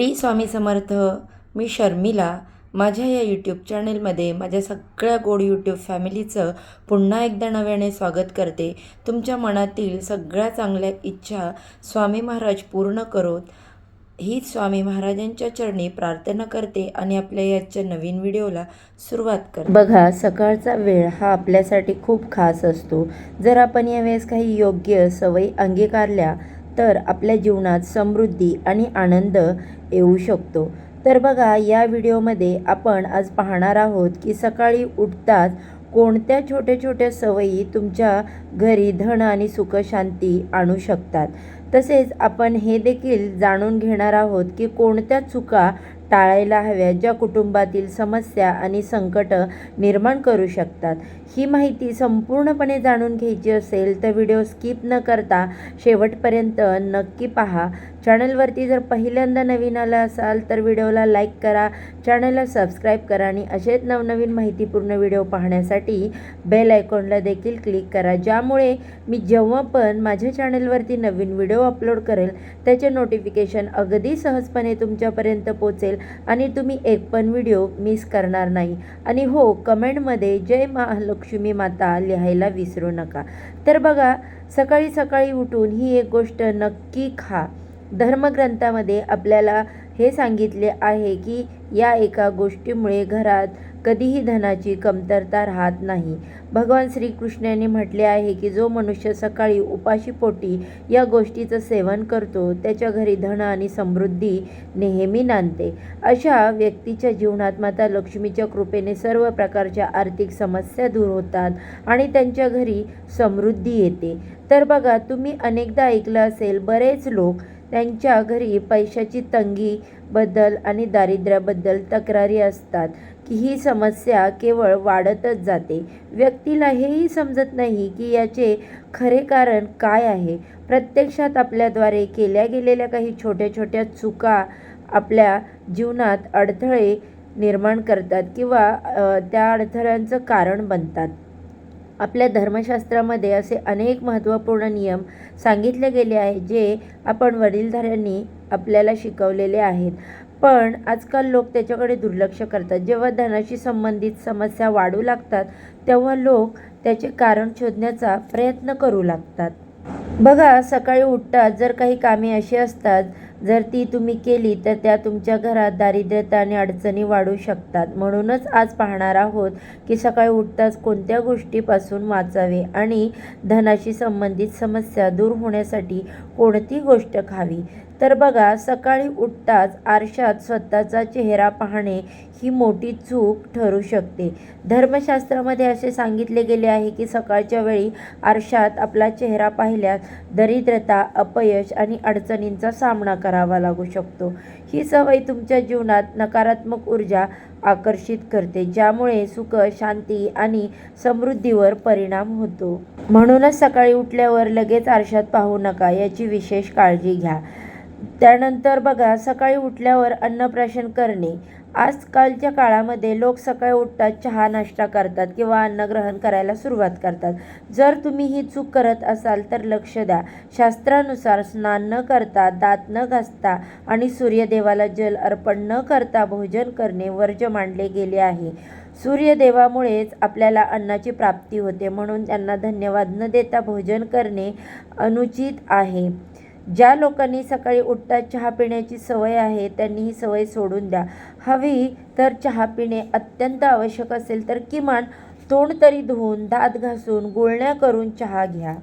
T Swami Samarth मी शर्मिला. माझ्या या YouTube चॅनेलमध्ये माझ्या सगळ्या गोड यूट्यूब फॅमिलीचं पुन्हा एकदा नव्याने स्वागत करते. तुमच्या मनातील सगळ्या चांगल्या इच्छा स्वामी महाराज पूर्ण करोत. ही स्वामी महाराजांच्या चरणी प्रार्थना करते आणि आपल्या याच्या नवीन व्हिडिओला सुरुवात करते. बघा सकाळचा वेळ हा आपल्यासाठी खूप खास असतो. जर आपण यावेळेस काही योग्य सवयी अंगीकारल्या तर आपल्या जीवनात समृद्धी आणि आनंद येऊ शकतो. तर बघा या व्हिडिओमध्ये आपण आज पाहणार आहोत की सकाळी उठताच कोणत्या छोट्या छोट्या सवयी तुमच्या घरी धन आणि सुखशांती आणू शकतात. तसेच आपण हे देखील जाणून घेणार आहोत की कोणत्या चुका टाळायला हव्या ज्या कुटुंबातील समस्या आणि संकट निर्माण करू शकतात. ही माहिती संपूर्णपणे जाणून घ्यायची असेल तर व्हिडिओ स्किप न करता शेवटपर्यंत नक्की पहा. चॅनलवरती जर पहिल्यांदा नवीन आला असाल तर व्हिडिओला लाईक करा चॅनलला सबस्क्राईब करा आणि असेच नवनवीन माहितीपूर्ण व्हिडिओ पाहण्यासाठी बेल आयकॉनला देखील क्लिक करा. ज्यामुळे मी जेव्हा पण माझ्या चॅनलवरती नवीन व्हिडिओ अपलोड करेल त्याचे नोटिफिकेशन अगदी सहजपणे तुमच्यापर्यंत पोचेल आणि तुम्ही एक पण व्हिडिओ मिस करणार नाही. आणि हो कमेंटमध्ये जय महालक्ष्मी माता लिहायला विसरू नका. तर बघा सकाळी सकाळी उठून ही एक गोष्ट नक्की खा. धर्मग्रंथामध्ये आपल्याला हे सांगितले आहे की या एका गोष्टीमुळे घरात कधीही धनाची कमतरता राहत नाही. भगवान श्रीकृष्णाने म्हटले आहे की जो मनुष्य सकाळी उपाशीपोटी या गोष्टीचं सेवन करतो त्याच्या घरी धन आणि समृद्धी नेहमी नांदते. अशा व्यक्तीच्या जीवनात माता लक्ष्मीच्या कृपेने सर्व प्रकारच्या आर्थिक समस्या दूर होतात आणि त्यांच्या घरी समृद्धी येते. तर बघा तुम्ही अनेकदा ऐकलं असेल बरेच लोक त्यांच्या घरी पैशाची तंगीबद्दल आणि दारिद्र्याबद्दल तक्रारी असतात. ही समस्या केवळ वाढतच जाते. व्यक्तीला हेही समजत नाही की याचे खरे कारण काय आहे. प्रत्यक्षात आपल्याद्वारे केल्या गेलेल्या काही छोट्या छोट्या चुका आपल्या जीवनात अडथळे निर्माण करतात किंवा त्या अडथळ्यांचं कारण बनतात. आपल्या धर्मशास्त्रामध्ये असे अनेक महत्त्वपूर्ण नियम सांगितले गेले आहेत जे आपण वडीलधाऱ्यांनी आपल्याला शिकवलेले आहेत. पण आजकाल लोक त्याच्याकडे दुर्लक्ष करतात. जेव्हा धनाशी संबंधित समस्या वाढू लागतात तेव्हा लोक त्याचे कारण शोधण्याचा प्रयत्न करू लागतात. बघा सकाळी उठताच जर काही कामे अशी असतात जर ती तुम्ही केली तर त्या तुमच्या घरात दारिद्र्यता आणि अडचणी वाढू शकतात. म्हणूनच आज पाहणार आहोत की सकाळी उठताच कोणत्या गोष्टीपासून वाचावे आणि धनाशी संबंधित समस्या दूर होण्यासाठी कोणती गोष्ट खावी? तर बघा सकाळी उठताच आरशात स्वतःचा चेहरा पाहणे ही मोठी चूक ठरू शकते. धर्मशास्त्रामध्ये असे सांगितले गेले आहे की सकाळच्या वेळी आरशात आपला चेहरा पाहिल्यास दरिद्रता अपयश आणि अडचणींचा सामना करावा लागू शकतो. ही सवय तुमच्या जीवनात नकारात्मक ऊर्जा आकर्षित करते ज्यामुळे सुख शांती आणि समृद्धीवर परिणाम होतो. म्हणूनच सकाळी उठल्यावर लगेच आरशात पाहू नका याची विशेष काळजी घ्या. त्यानंतर बघा सकाळी उठल्यावर अन्नप्राशन करणे. आजकालच्या काळामध्ये लोक सकाळी उठतात चहा नाश्ता करतात किंवा अन्न ग्रहण करायला सुरुवात करतात. जर तुम्ही ही चूक करत असाल तर लक्ष द्या. शास्त्रानुसार स्नान न करता दात न घासता आणि सूर्यदेवाला जल अर्पण न करता भोजन करणे वर्ज्य मानले गेले आहे. सूर्यदेवामुळेच आपल्याला अन्नाची प्राप्ती होते म्हणून त्यांना धन्यवाद न देता भोजन करणे अनुचित आहे. ज्या लोकांनी सकाळी उठता चहा पिण्याची सवय आहे त्यांनी ही सवय सोडून द्या. हवी तर चहा पिणे अत्यंत आवश्यक असेल तर किमान तोंड तरी धुवून दात घासून गुळण्या करून चहा घ्या.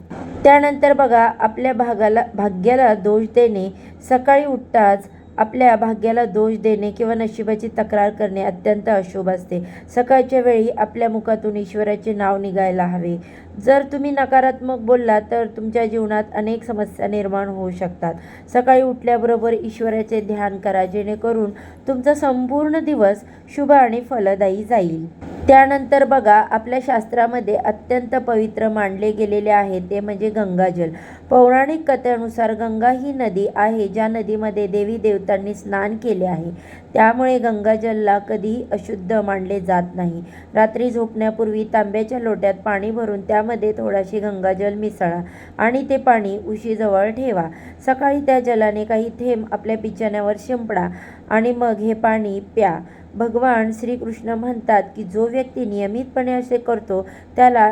त्यानंतर बघा आपल्या भागाला भाग्याला दोष देणे सकाळी उठताच आपल्या भाग्याला दोष देणे किंवा नशिबाची तक्रार करणे अत्यंत अशुभ असते. सकाळच्या वेळी आपल्या मुखातून ईश्वराचे नाव निघायला हवे. जर तुम्ही नकारात्मक बोललात तर तुमच्या जीवनात अनेक समस्या निर्माण होऊ शकतात. सकाळी उठल्याबरोबर ईश्वराचे ध्यान करा जेणेकरून तुमचा संपूर्ण दिवस शुभ आणि फलदायी जाईल. त्यानंतर बघा आपल्या शास्त्रामध्ये अत्यंत पवित्र मानले गेलेले आहे ते म्हणजे गंगाजल. पौराणिक कथेनुसार गंगा ही नदी आहे ज्या नदीमध्ये देवी देवतांनी स्नान केले आहे. त्यामुळे गंगाजलला कधीही अशुद्ध मानले जात नाही. रात्री झोपण्यापूर्वी तांब्याच्या लोट्यात पाणी भरून त्यामध्ये थोडाशी गंगाजल मिसळा आणि ते पाणी उशीजवळ ठेवा. सकाळी त्या जलाने काही थेंब आपल्या बिछाण्यावर शिंपडा आणि मग हे पाणी प्या. भगवान श्रीकृष्ण म्हणतात की जो व्यक्ती नियमितपणे असे करतो त्याला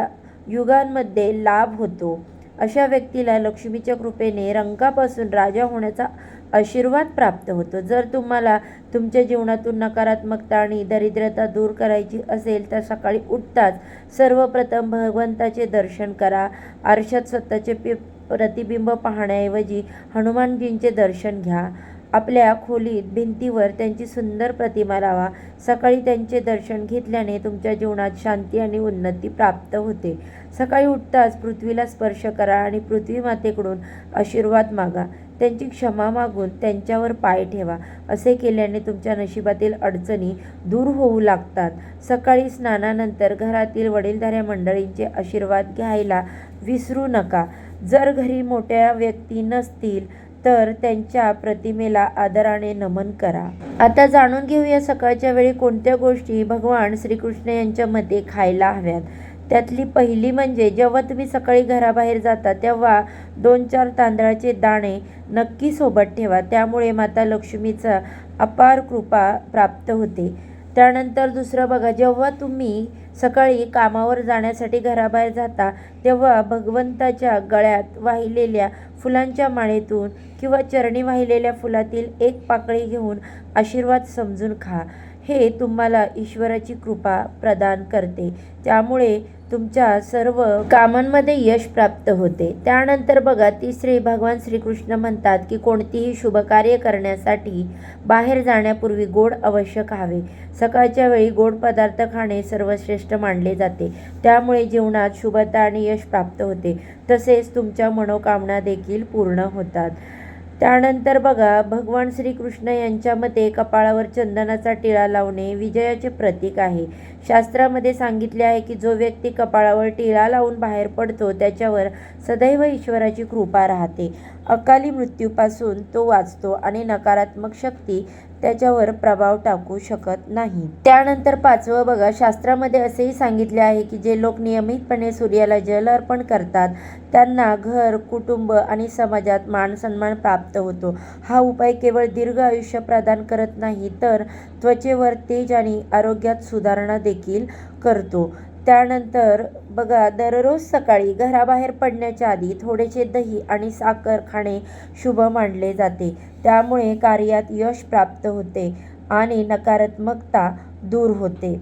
युगांमध्ये लाभ होतो. अशा व्यक्तीला लक्ष्मीच्या कृपेने रंगापासून राजा होण्याचा आशीर्वाद प्राप्त होतो. जर तुम्हाला तुमच्या जीवनातून नकारात्मकता आणि दरिद्रता दूर करायची असेल तर सकाळी उठताच सर्वप्रथम भगवंताचे दर्शन करा. आरशात स्वतःचे पि प्रतिबिंब पाहण्याऐवजी हनुमानजींचे दर्शन घ्या. आपल्या खोलीत भिंतीवर त्यांची सुंदर प्रतिमा लावा. सकाळी त्यांचे दर्शन घेतल्याने तुमच्या जीवनात शांती आणि उन्नती प्राप्त होते. सकाळी उठताच पृथ्वीला स्पर्श करा आणि पृथ्वी मातेकडून आशीर्वाद मागा. त्यांची क्षमा मागून त्यांच्यावर पाय ठेवा. असे केल्याने तुमच्या नशिबातील अडचणी दूर होऊ लागतात. सकाळी स्नानानंतर घरातील वडीलधाऱ्या मंडळींचे आशीर्वाद घ्यायला विसरू नका. जर घरी मोठ्या व्यक्ती नसतील तर त्यांच्या प्रतिमेला आदराने नमन करा. आता जाणून घेऊया सकाळच्या वेळी कोणत्या गोष्टी भगवान श्रीकृष्ण यांच्या मते खायला हव्यात. त्यातली पहिली म्हणजे जेव्हा तुम्ही सकाळी घराबाहेर जाता तेव्हा दोन चार तांदळाचे दाणे नक्की सोबत ठेवा. त्यामुळे माता लक्ष्मीचा अपार कृपा प्राप्त होते. त्यानंतर दुसरं बघा जेव्हा तुम्ही सकाळी कामावर जाण्यासाठी घराबाहेर जाता तेव्हा भगवंताच्या गळ्यात वाहिलेल्या फुलांच्या माळेतून किंवा चरणी वाहिलेल्या फुलातील एक पाकळी घेऊन आशीर्वाद समजून खा. हे तुम्हाला ईश्वराची कृपा प्रदान करते. त्यामुळे तुमच्या सर्व कामांमध्ये यश प्राप्त होते. त्यानंतर बघा तिसरे भगवान श्रीकृष्ण म्हणतात की कोणतीही शुभ कार्य करण्यासाठी बाहेर जाण्यापूर्वी गोड अवश्य खावे. सकाळच्या वेळी गोड पदार्थ खाणे सर्वश्रेष्ठ मानले जाते. त्यामुळे जीवनात शुभता आणि यश प्राप्त होते. तसेच तुमच्या मनोकामना देखील पूर्ण होतात. त्यानंतर बघा भगवान श्रीकृष्ण यांच्या मते कपाळावर चंदनाचा टिळा लावणे विजयाचे प्रतीक आहे. शास्त्रामध्ये सांगितले आहे की जो व्यक्ती कपाळावर टिळा लावून बाहेर पडतो त्याच्यावर सदैव ईश्वराची कृपा राहते. अकाली मृत्यूपासून तो वाचतो आणि नकारात्मक शक्ती त्याच्यावर प्रभाव टाकू शकत नाही. त्यानंतर पाचवं बघा शास्त्रामध्ये असेही सांगितले आहे की जे लोक नियमितपणे सूर्याला जल अर्पण करतात त्यांना घर कुटुंब आणि समाजात मान सन्मान प्राप्त होतो. हा उपाय केवळ दीर्घ आयुष्य प्रदान करत नाही तर त्वचेवर तेज आणि आरोग्यात सुधारणा देखील करतो. त्यानंतर बघा दररोज सकाळी घराबाहेर पडण्याच्या आधी थोडेसे दही आणि साखर खाणे शुभ मानले जाते. त्यामुळे कार्यात यश प्राप्त होते आणि नकारात्मकता दूर होते.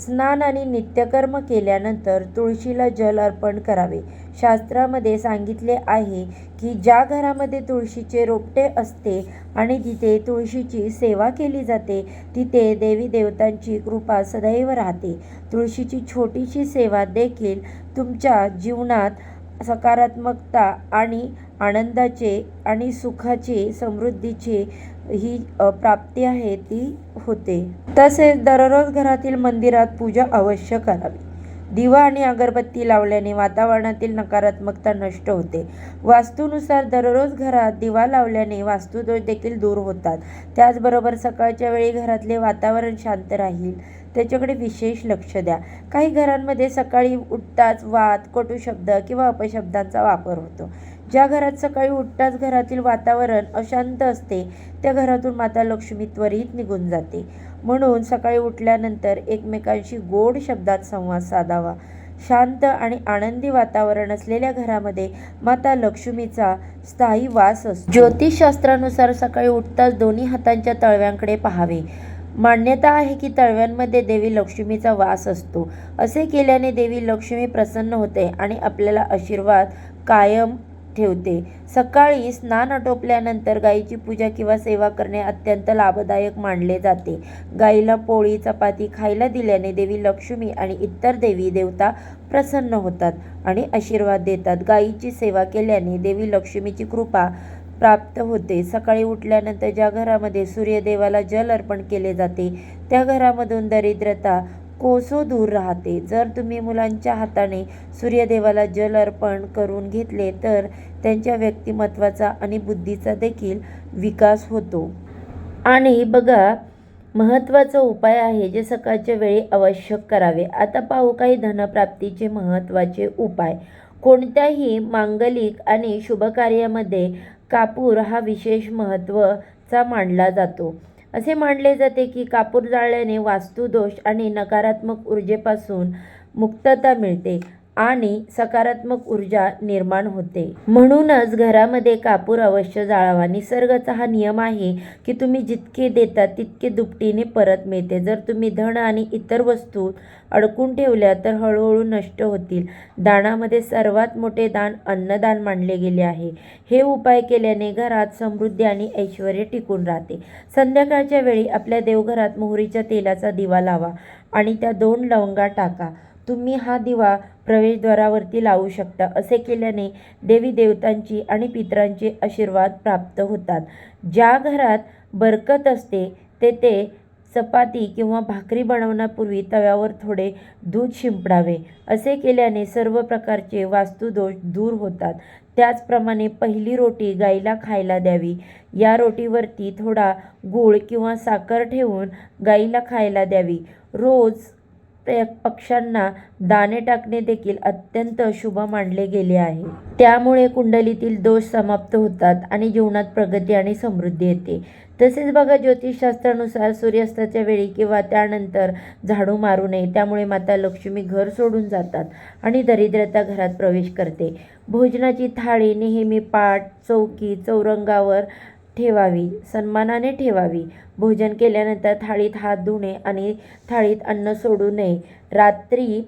स्नान आणि नित्यकर्म केल्यानंतर तुळशीला जल अर्पण करावे. शास्त्रामध्ये सांगितले आहे की ज्या घरामध्ये तुळशीचे रोपटे असते आणि तिथे तुळशीची सेवा केली जाते तिथे देवी देवतांची कृपा सदैव राहते. तुळशीची छोटीशी सेवा देखील तुमच्या जीवनात सकारात्मकता आणि आनंदाचे आणि सुखाचे समृद्धीचे ही प्राप्ती आहे ती होते. तसेच दररोज घरातील मंदिरात पूजा अवश्य करावी. दिवा आणि अगरबत्ती लावल्याने वातावरणातील नकारात्मकता नष्ट होते. वास्तूनुसार दररोज घरात दिवा लावल्याने वास्तुदोष देखील दूर होतात. त्याचबरोबर सकाळच्या वेळी घरातले वातावरण शांत राहील. त्याच्याकडे विशेष लक्ष द्या. काही घरांमध्ये सकाळी उठताच वाद कटू शब्द किंवा अपशब्दांचा वापर होतो. ज्या घरात सकाळी उठताच घरातील वातावरण अशांत असते त्या घरातून माता लक्ष्मी त्वरित निघून जाते. म्हणून सकाळी उठल्यानंतर एकमेकांशी गोड शब्दात संवाद साधावा. शांत आणि आनंदी वातावरण असलेल्या घरामध्ये माता लक्ष्मीचा स्थायी वास असतो. ज्योतिषशास्त्रानुसार सकाळी उठताच दोन्ही हातांच्या तळव्यांकडे पाहावे. मान्यता आहे की तळव्यांमध्ये देवी लक्ष्मीचा वास असतो. असे केल्याने देवी लक्ष्मी प्रसन्न होते आणि आपल्याला आशीर्वाद कायम ठेवते. सकाळी स्नान आटोपल्यानंतर गाईची पूजा किंवा सेवा करणे अत्यंत लाभदायक मानले जाते. गाईला पोळी चपाती खायला दिल्याने देवी लक्ष्मी आणि इतर देवी देवता प्रसन्न होतात आणि आशीर्वाद देतात. गाईची सेवा केल्याने देवी लक्ष्मीची कृपा प्राप्त होते. सकाळी उठल्यानंतर ज्या घरामध्ये सूर्यदेवाला जल अर्पण केले जाते त्या घरामधून दरिद्रता कोसो दूर राहते. जर तुम्ही मुलांच्या हाताने सूर्यदेवाला जल अर्पण करून घेतले तर त्यांच्या व्यक्तिमत्वाचा आणि बुद्धीचा देखील विकास होतो. आणि बघा महत्त्वाचा उपाय आहे जे सकाळच्या वेळी आवश्यक करावे. आता पाहू काही धनप्राप्तीचे महत्त्वाचे उपाय. कोणत्याही मांगलिक आणि शुभकार्यामध्ये कापूर हा विशेष महत्त्वाचा मानला जातो. असे मानले जाते की कापूर जाळल्याने वास्तुदोष आणि नकारात्मक ऊर्जेपासून मुक्तता मिळते. आणि सकारात्मक ऊर्जा निर्माण होते. म्हणूनच घरामध्ये कापूर अवश्य जाळावा. निसर्गाचा हा नियम आहे की तुम्ही जितके देता तितके दुपटीने परत मिळते. जर तुम्ही धन आणि इतर वस्तू अडकून ठेवल्या तर हळूहळू नष्ट होतील. दानामध्ये सर्वात मोठे दान अन्नदान मानले गेले आहे. हे उपाय केल्याने घरात समृद्धी आणि ऐश्वर टिकून राहते. संध्याकाळच्या वेळी आपल्या देवघरात मोहरीच्या तेलाचा दिवा लावा आणि त्या दोन लवंगा टाका. तुम्ही हा दिवा प्रवेशद्वारावरती लावू शकता असे केल्याने देवी देवतांची आणि पितरांचे आशीर्वाद प्राप्त होतात. ज्या घरात बरकत असते तेथे चपाती किंवा भाकरी बनवण्यापूर्वी तव्यावर थोडे दूध शिंपडावे असे केल्याने सर्व प्रकारचे वास्तुदोष दूर होतात. त्याचप्रमाणे पहिली रोटी गाईला खायला द्यावी. या रोटीवरती थोडा गूळ किंवा साखर ठेवून गाईला खायला द्यावी. रोज ते पक्ष्यांना दाणे टाकणे देखील अत्यंत शुभ मानले गेले आहे. त्यामुळे कुंडलीतील दोष समाप्त होतात आणि जीवनात प्रगती आणि समृद्धी येते. तसेच बघा ज्योतिषशास्त्रानुसार सूर्यास्ताच्या वेळी किंवा त्यानंतर झाडू मारू नये त्यामुळे माता लक्ष्मी घर सोडून जातात आणि दरिद्रता घरात प्रवेश करते. भोजनाची थाळी नेहमी पाट चौकी चौरंगावर ठेवावी सन्मानाने ठेवावी. भोजन केल्यानंतर थाळीत हात धुणे आणि थाळीत अन्न सोडू नये. रात्री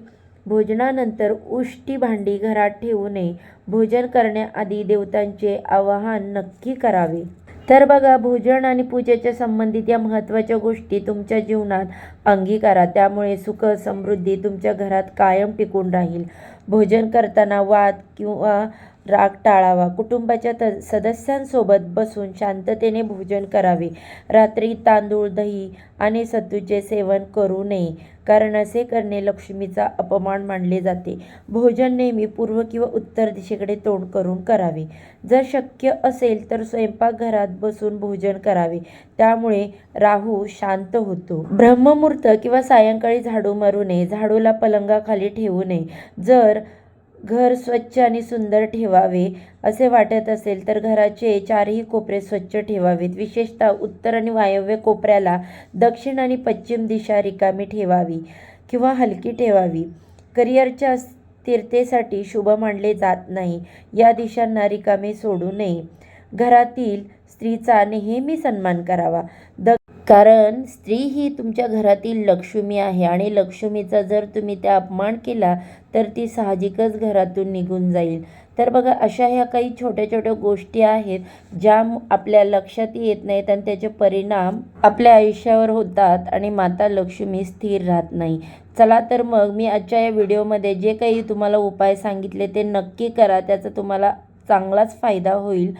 भोजनानंतर उष्टी भांडी घरात ठेवू नये. भोजन करण्याआधी देवतांचे आवाहन नक्की करावे. तर बघा भोजन आणि पूजेच्या संबंधित या महत्त्वाच्या गोष्टी तुमच्या जीवनात अंगीकारा. त्यामुळे सुख समृद्धी तुमच्या घरात कायम टिकून राहील. भोजन करताना वाद किंवा राग टाळावा. कुटुंबाच्या त सदस्यांसोबत बसून शांततेने भोजन करावे. रात्री तांदूळ दही आणि सत्तूचे सेवन करू नये कारण असे करणे लक्ष्मीचा अपमान मानले जाते. भोजन नेहमी पूर्व किंवा उत्तर दिशेकडे तोंड करून करावे. जर शक्य असेल तर स्वयंपाकघरात बसून भोजन करावे. त्यामुळे राहू शांत होतो. ब्रह्ममुहूर्त किंवा सायंकाळी झाडू मारू नये. झाडूला पलंगाखाली ठेवू नये. जर घर स्वच्छ आणि सुंदर ठेवावे असे वाटत असेल तर घराचे चारही कोपरे स्वच्छ ठेवावेत. विशेषतः उत्तर आणि वायव्य कोपऱ्याला दक्षिण आणि पश्चिम दिशा रिकामी ठेवावी किंवा हलकी ठेवावी. करिअरच्या स्थिरतेसाठी शुभ मानले जात नाही. या दिशांना रिकामे सोडू नये. घरातील स्त्रीचा नेहमी सन्मान करावा. द कारण स्त्री ही तुमच्या घरातील लक्ष्मी आहे आणि लक्ष्मीचा जर तुम्ही त्या अपमान केला तर ती साहजिकच घरातून निघून जाईल. तर बघा अशा ह्या काही छोट्या छोट्या गोष्टी आहेत ज्या आपल्या लक्षात येत नाहीत आणि त्याचे परिणाम आपल्या आयुष्यावर होतात आणि माता लक्ष्मी स्थिर राहत नाही. चला तर मग मी आजच्या या व्हिडिओमध्ये जे काही तुम्हाला उपाय सांगितले ते नक्की करा. त्याचा तुम्हाला चांगलाच फायदा होईल.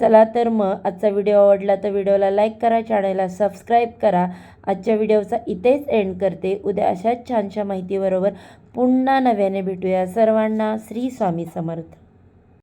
चला तर मग आजचा व्हिडिओ आवडला तर व्हिडिओला लाईक करा चॅनलला सबस्क्राईब करा. आजच्या व्हिडिओचा इथेच एंड करते. उद्या अशाच छानशा माहितीबरोबर पुन्हा नव्याने भेटूया. सर्वांना श्री स्वामी समर्थ.